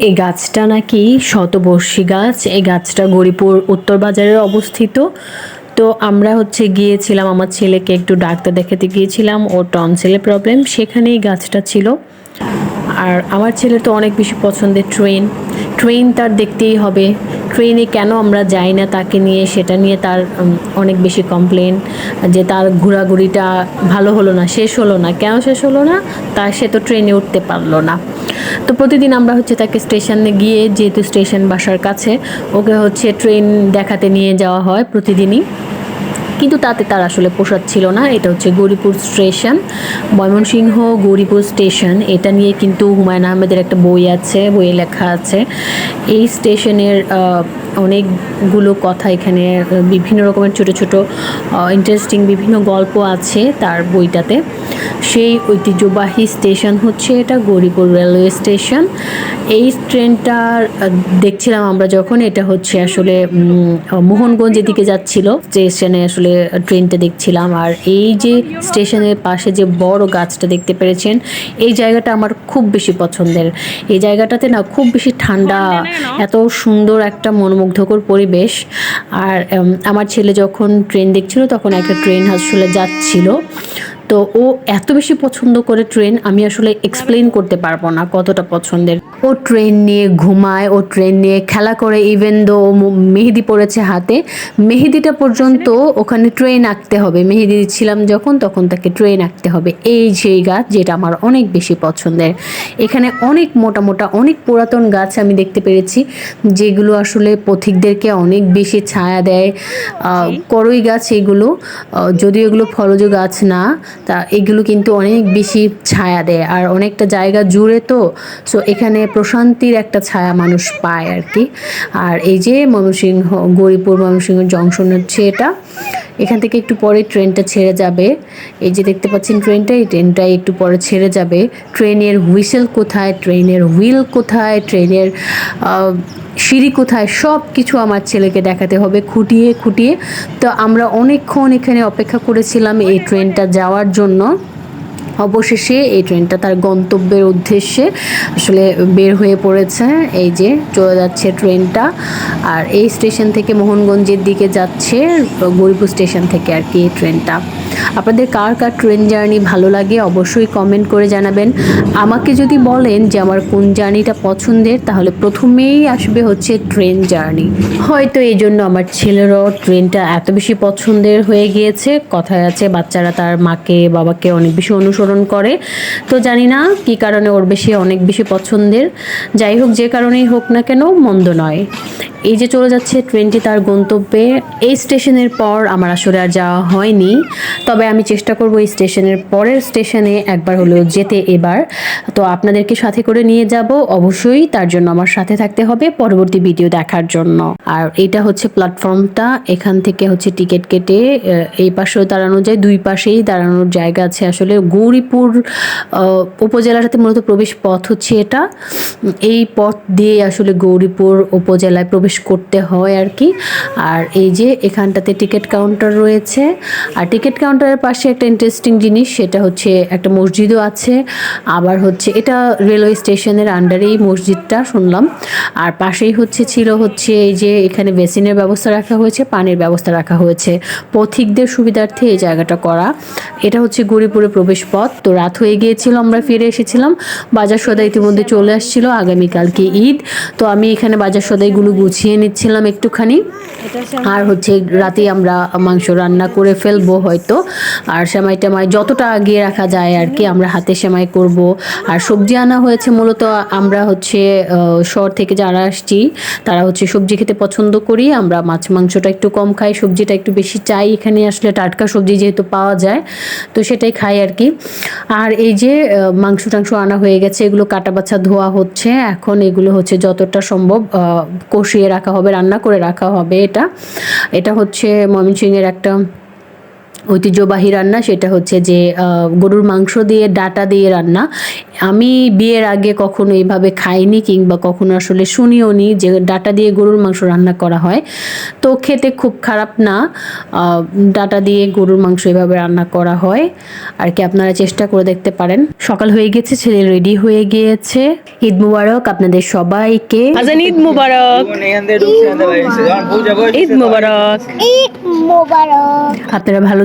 এই গাছটা নাকি শতবর্ষী গাছ। এই গাছটা গরিপুর উত্তর বাজারে অবস্থিত। তো আমরা হচ্ছে গিয়েছিলাম, আমার ছেলেকে একটু ডাক্তার দেখাতে গিয়েছিলাম। ওর টনসিলের প্রবলেম, সেখানেই গাছটা ছিল। আর আমার ছেলে তো অনেক বেশি পছন্দের ট্রেন। ট্রেন তার দেখতেই হবে। ট্রেনে কেন আমরা যাই না তাকে নিয়ে সেটা নিয়ে তার অনেক বেশি কমপ্লেন যে তার ঘোরাঘুরিটা ভালো হলো না, শেষ হলো না। কেন শেষ হলো না? তা সে তো ট্রেনে উঠতে পারল না। তো প্রতিদিন আমরা হচ্ছে তাকে স্টেশনে গিয়ে, যেহেতু স্টেশন বাসার কাছে, ওকে হচ্ছে ট্রেন দেখাতে নিয়ে যাওয়া হয় প্রতিদিনই। কিন্তু তাতে তার আসলে পোষাচ্ছিল না। এটা হচ্ছে গৌরীপুর স্টেশন। ময়মনসিংহ গৌরীপুর স্টেশন। এটা নিয়ে কিন্তু হুমায়ুন আহমেদের একটা বই আছে, বইয়ে লেখা আছে। এই স্টেশনের অনেকগুলো কথা এখানে বিভিন্ন রকমের ছোট ছোট ইন্টারেস্টিং বিভিন্ন গল্প আছে তার বইটাতে। সেই ঐতিহ্যবাহী স্টেশন হচ্ছে এটা গৌরীপুর রেলওয়ে স্টেশন। এই ট্রেনটার দেখছিলাম আমরা যখন এটা হচ্ছে আসলে মোহনগঞ্জের দিকে যাচ্ছিল স্টেশনে আসলে ট্রেনটা দেখছিলাম। আর এই যে স্টেশনের পাশে যে বড় গাছটা দেখতে পেরেছেন এই জায়গাটা আমার খুব বেশি পছন্দের। এই জায়গাটাতে না খুব বেশি ঠান্ডা এত সুন্দর একটা মনোমুগ্ধকর পরিবেশ। আর আমার ছেলে যখন ট্রেন দেখছিল তখন একটা ট্রেন আসলে যাচ্ছিল। তো ও এত বেশি পছন্দ করে ট্রেন আমি আসলে এক্সপ্লেন করতে পারব না কতটা পছন্দের। ও ট্রেন নিয়ে ঘুমায় ও ট্রেন নিয়ে খেলা করে ইভেন দো মেহেদি পড়েছে হাতে মেহেদিটা পর্যন্ত ওখানে ট্রেন আঁকতে হবে। মেহেদি ছিলাম যখন তখন তাকে ট্রেন আঁকতে হবে। এই সেই গাছ যেটা আমার অনেক বেশি পছন্দের। এখানে অনেক মোটা মোটা অনেক পুরাতন গাছ আমি দেখতে পেরেছি যেগুলো আসলে পথিকদেরকে অনেক বেশি ছায়া দেয়। করই গাছ এগুলো। যদিও এগুলো ফলজ গাছ না তা এগুলো কিন্তু অনেক বেশি ছায়া দেয় আর অনেকটা জায়গা জুড়ে তো সো এখানে প্রশান্তির একটা ছায়া মানুষ পায় আর কি। আর এই যে ময়মনসিংহ, গৌরীপুর ময়মনসিংহ জংশন হচ্ছে এটা। এখান থেকে একটু পরে ট্রেনটা ছেড়ে যাবে। এই যে দেখতে পাচ্ছেন ট্রেনটা, এই ট্রেনটা একটু পরে ছেড়ে যাবে। ট্রেনের হুইসেল কোথায়, ট্রেনের হুইল কোথায়, ট্রেনের সিঁড়ি কোথায় সব কিছু আমার ছেলেকে দেখাতে হবে খুঁটিয়ে খুঁটিয়ে। তো আমরা অনেকক্ষণ এখানে অপেক্ষা করেছিলাম এই ট্রেনটা যাওয়ার জন্য। অবশেষে এই ট্রেনটা তার গন্তব্যের উদ্দেশ্যে আসলে বের হয়ে পড়েছে। এই যে চলে যাচ্ছে ট্রেনটা আর এই স্টেশন থেকে মোহনগঞ্জের দিকে যাচ্ছে, গরিপুর স্টেশন থেকে আর কি এই ট্রেনটা। আপনাদের কার কার ট্রেন জার্নি ভালো লাগে অবশ্যই কমেন্ট করে জানাবেন। আমাকে যদি বলেন যে আমার কোন জার্নিটা পছন্দের, তাহলে প্রথমেই আসবে হচ্ছে ট্রেন জার্নি। হয়তো এই জন্য আমার ছেলেরও ট্রেনটা এত বেশি পছন্দের হয়ে গিয়েছে। কথায় আছে, বাচ্চারা তার মাকে, বাবাকে অনেক বেশি অনুসরণ করে। তো জানি না কি কারণে ওর বেশি, অনেক বেশি পছন্দের। যাই হোক, যে কারণেই হোক না কেন, মন্দ নয়। এই যে চলে যাচ্ছে ট্রেনটি তার গন্তব্যে, এই স্টেশনের পর আমার আসলে আর যাওয়া হয়নি। তবে আমি চেষ্টা করব এই স্টেশনের পরের স্টেশনে একবার হলেও যেতে এবার। তো আপনাদেরকে সাথে করে নিয়ে যাব। অবশ্যই তার জন্য আমার সাথে থাকতে হবে পরবর্তী ভিডিও দেখার জন্য। আর এটা হচ্ছে প্ল্যাটফর্মটা। এখান থেকে হচ্ছে টিকিট কেটে এই পাশেও দাঁড়ানো যায় দুই পাশেই দাঁড়ানোর জায়গা আছে আসলে গৌরীপুর আহ, উপজেলাটাতে মূলত প্রবেশ পথ হচ্ছে এটা। এই পথ দিয়ে আসলে গৌরীপুর উপজেলায় প্রবেশ করতে হয় আর কি। আর এই যে এখানটাতে টিকিট কাউন্টার রয়েছে। আর টিকিট কাউন্টারের পাশে একটা ইন্টারেস্টিং জিনিস সেটা হচ্ছে একটা মসজিদও আছে। আবার হচ্ছে এটা রেলওয়ে স্টেশনের আন্ডারেই মসজিদটা শুনলাম। আর পাশেই হচ্ছে ছিল হচ্ছে এই যে এখানে বেসিনের ব্যবস্থা রাখা হয়েছে পানির ব্যবস্থা রাখা হয়েছে। পথিকদের সুবিধার্থে এই জায়গাটা করা। এটা হচ্ছে গরিপুরে প্রবেশ পথ তো রাত হয়ে গিয়েছিল আমরা ফিরে এসেছিলাম। বাজার সদা ইতিমধ্যে চলে আসছিল আগামীকালকে ঈদ। তো আমি এখানে বাজার সদাইগুলো গুছিয়ে নিচ্ছিলাম একটুখানি। আর হচ্ছে রাতে আমরা মাংস রান্না করে ফেলব হয়তো। আর সেমাই টেমাই যতটা আগিয়ে রাখা যায় আর কি, আমরা হাতে সেমাই করব। আর সবজি আনা হয়েছে মূলত আমরা হচ্ছে শহর থেকে যারা আসছি, তারা হচ্ছে সবজি খেতে পছন্দ করি। আমরা মাছ মাংসটা একটু কম খাই, সবজিটা একটু বেশি চাই। এখানে আসলে টাটকা সবজি যেহেতু পাওয়া যায়, তো সেটাই খাই আর কি। আর এই যে মাংস টাংস আনা হয়ে গেছে, এগুলো কাটা বাছা ধোয়া হচ্ছে। এখন এগুলো হচ্ছে যতটা সম্ভব কষিয়ে রাখা হবে, রান্না করে রাখা হবে এটা। এটা হচ্ছে ময়মনসিংহের একটা ঐতিহ্যবাহী রান্না সেটা হচ্ছে যে গরুর মাংস দিয়ে ডাটা দিয়ে রান্না। আমি বিয়ের আগে কখনো এইভাবে খাইনি কিংবা কখনো আসলে শুনিও নি যে ডাটা দিয়ে গরুর মাংস রান্না করা হয়। তো খেতে খুব খারাপ না। ডাটা দিয়ে গরুর মাংস এভাবে রান্না করা হয়। আর কি আপনারা চেষ্টা করে দেখতে পারেন। সকাল হয়ে গেছে ছেলে রেডি হয়ে গিয়েছে। ঈদ মুবারক আপনাদের সবাইকে। ঈদ মুবারক। ঈদ মুবারক। আপনারা ভালো